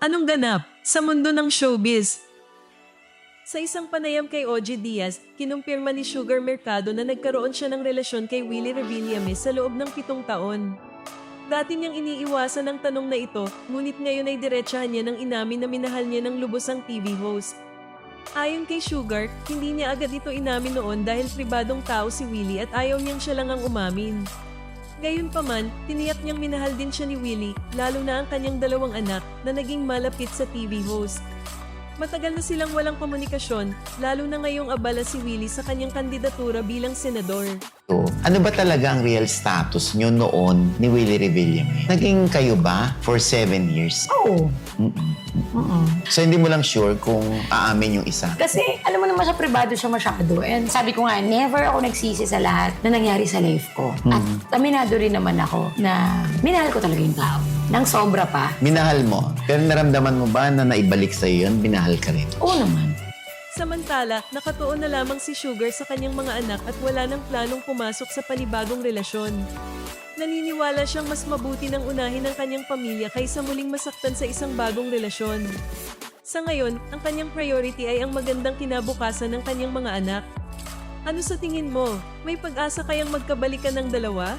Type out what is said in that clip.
Anong ganap sa mundo ng showbiz? Sa isang panayam kay OG Diaz, kinumpirma ni Sugar Mercado na nagkaroon siya ng relasyon kay Willie Revillame sa loob ng pitong taon. Dati niyang iniiwasan ang tanong na ito, ngunit ngayon ay diretsahan niya ng inamin na minahal niya ng lubos ang TV host. Ayon kay Sugar, hindi niya agad ito inamin noon dahil pribadong tao si Willie at ayaw niyang siya lang ang umamin. Gayunpaman, tiniyak niyang minahal din siya ni Willie, lalo na ang kanyang dalawang anak na naging malapit sa TV host. Matagal na silang walang komunikasyon, lalo na ngayong abala si Willie sa kanyang kandidatura bilang senador. So, ano ba talaga ang real status nyo noon ni Willie Revillame? Naging kayo ba for seven years? Oo. Mm-mm. Oo. So, hindi mo lang sure kung aamin yung isa? Kasi alam mo naman sa privado siya masyado. And sabi ko nga, never ako nagsisi sa lahat na nangyari sa life ko. At aminado rin naman ako na minahal ko talaga yung tao. Nang sobra pa. Minahal mo. Pero naramdaman mo ba na naibalik sa'yo yun? Binahal ka rin. Oo naman. Samantala, nakatuon na lamang si Sugar sa kanyang mga anak at wala nang planong pumasok sa panibagong relasyon. Naniniwala siyang mas mabuti ng unahin ang kanyang pamilya kaysa muling masaktan sa isang bagong relasyon. Sa ngayon, ang kanyang priority ay ang magandang kinabukasan ng kanyang mga anak. Ano sa tingin mo? May pag-asa kayang magkabalikan ng dalawa?